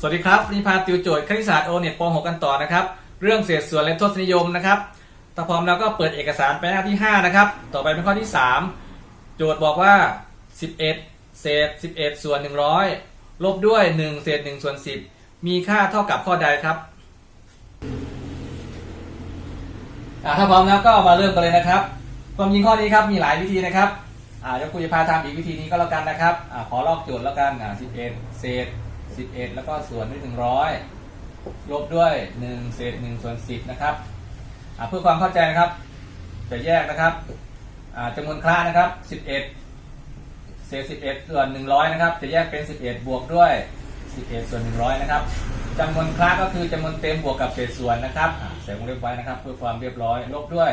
สวัสดีครับนี่พาติวโจทย์คณิตศาสตร์โอเน็ตป .6 กันต่อนะครับ เรื่องเศษส่วนและทศนิยมนะครับถ้าพร้อมแล้วก็เปิดเอกสารไปหน้าที่ 5 นะครับ ต่อไปเป็นข้อที่ 3 โจทย์บอกว่า 11 เศษ 11 ส่วน 100 ลบด้วย 1 เศษ1ส่วน 10 มีค่าเท่ากับข้อใดครับถ้าพร้อมแล้วก็มาเริ่มกันเลยนะครับ ความจริงข้อนี้ครับมีหลายวิธีนะครับเดี๋ยวครูจะพาทำอีกวิธีนี้ก็แล้วกันนะครับอขอลอกโจทย์แล้วกัน11 เศษ 11 แล้วก็ส่วนด้วย 100 ลบด้วย 1 เศษ1ส่วน10 นะครับเพื่อความเข้าใจนะครับ จะแยกนะครับจำนวนคล้านะครับ 11 เศษ 11 ส่วน 100 นะครับ จะแยกเป็น 11 บวกด้วย 11 ส่วน 100 นะครับจำนวนคล้าก็คือจำนวนเต็มบวกกับเศษส่วนนะครับใส่วงเล็บไว้นะครับ เพื่อความเรียบร้อยลบด้วย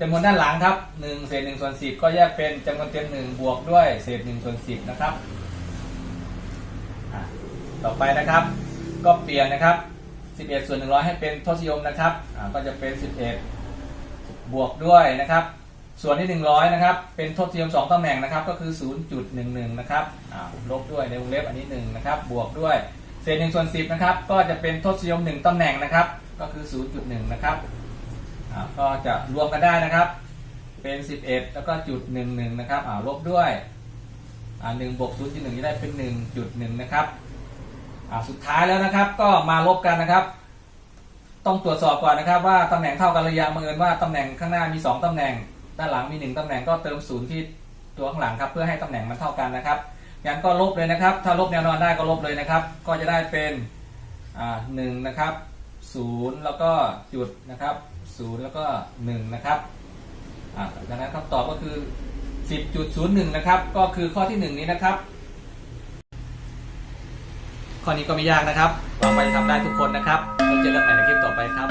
จำนวนด้านหลังครับ1เศษ1ส่วน10 ก็แยกเป็นจำนวนเต็ม1บวกด้วยเศษ1ส่วน10 นะครับ ต่อไปนะครับ ก็เปลี่ยนนะครับ 11 ส่วน 100 ให้เป็นทศนิยมนะครับก็จะเป็น 11 บวกด้วยนะครับ ส่วนที่ 100 นะครับ เป็นทศนิยม 2ตำแหน่งนะครับ ก็คือ 0.11 นะครับลบด้วยในวงเล็บอันนี้ 1 นะครับ บวกด้วยเศษ1ส่วน 10 นะครับ ก็จะเป็นทศนิยม 1ตำแหน่งนะครับ ก็คือ 0.1 นะครับก็จะรวมกันได้นะครับ เป็น 11 แล้วก็จุด11 นะครับลบด้วยอ่า1บวก0.1จะได้เป็น 1.1 นะครับ สุดท้ายแล้วนะครับก็มาลบกันนะครับ ต้องตรวจสอบก่อนนะครับ ว่าตำแหน่งเท่ากันหรือยังบังเอิญว่าตำแหน่งข้างหน้ามี 2ตำแหน่ง ด้านหลังมี 1ตำแหน่งก็เติมศูนย์ที่ตัวข้างหลังครับเพื่อให้ตำแหน่งมันเท่ากันนะครับงั้นก็ลบเลยนะครับ ถ้าลบแนวนอนได้ก็ลบเลยนะครับ ก็จะได้เป็นอ่าหนึ่งนะครับศูนย์แล้วก็จุดนะครับศูนย์แล้วก็หนึ่งนะครับอ่าดังนั้นคำตอบก็คือ 10.01 นะครับ ก็คือข้อที่ 1 นี้นะครับ ข้อนี้ก็ไม่ยากนะครับหวังว่าจะทำได้ทุกคนนะครับแล้วเจอกันใหม่ในคลิปต่อไปครับ